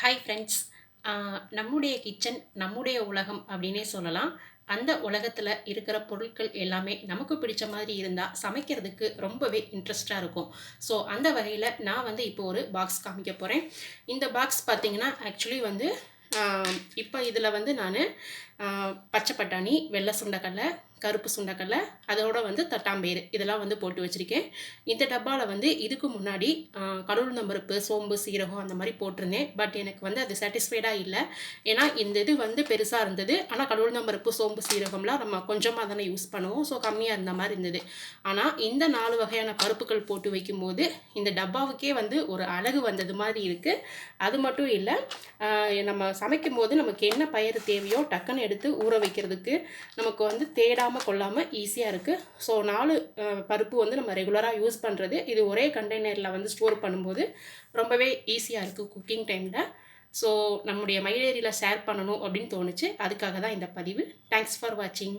Hi friends நம்முடைய kitchen நம்முடைய உலகம் அப்படின்னே சொல்லலாம். அந்த உலகத்தில் இருக்கிற பொருட்கள் எல்லாமே நமக்கு பிடிச்ச மாதிரி இருந்தால் சமைக்கிறதுக்கு ரொம்பவே இன்ட்ரெஸ்டாக இருக்கும். ஸோ அந்த வகையில் நான் வந்து இப்போ ஒரு பாக்ஸ் காமிக்க போகிறேன் இந்த பாக்ஸ் பார்த்தீங்கன்னா ஆக்சுவலி வந்து இப்போ இதில் வந்து நான் பச்சை பட்டாணி வெள்ளை சுண்டக்கடலை கருப்பு சுண்டக்கடலை அதோட வந்து தட்டாம்பேர் இதெல்லாம் வந்து போட்டு வச்சுருக்கேன். இந்த டப்பாவில் வந்து இதுக்கு முன்னாடி கடவுள் நம்பருப்பு சோம்பு சீரகம் அந்த மாதிரி போட்டிருந்தேன். பட் எனக்கு வந்து அது சாட்டிஸ்ஃபைடாக இல்லை. ஏன்னா இந்த இது வந்து பெருசாக இருந்தது. ஆனால் கடவுள் நம்பருப்பு சோம்பு சீரகம்லாம் நம்ம கொஞ்சமாக தானே யூஸ் பண்ணுவோம். ஸோ கம்மியாக இருந்த மாதிரி இருந்தது. ஆனால் இந்த நாலு வகையான பருப்புகள் போட்டு வைக்கும்போது இந்த டப்பாவுக்கே வந்து ஒரு அழகு வந்தது மாதிரி இருக்குது அது மட்டும் இல்லை நம்ம சமைக்கும் போது நமக்கு என்ன பயிர் தேவையோ டக்குன்னு எடுத்து ஊற வைக்கிறதுக்கு நமக்கு வந்து தேடாமல் கொள்ளாமல் ஈஸியாக இருக்குது ஸோ நாலு பருப்பு வந்து நம்ம ரெகுலராக யூஸ் பண்ணுறது இது ஒரே கண்டெய்னரில் வந்து ஸ்டோர் பண்ணும்போது ரொம்பவே ஈஸியாக இருக்குது குக்கிங் டைமில் ஸோ நம்முடைய மைலேரியில் ஷேர் பண்ணணும் அப்படின்னு தோணுச்சு. அதுக்காக தான் இந்த பதிவு. தேங்க்ஸ் ஃபார் வாட்சிங்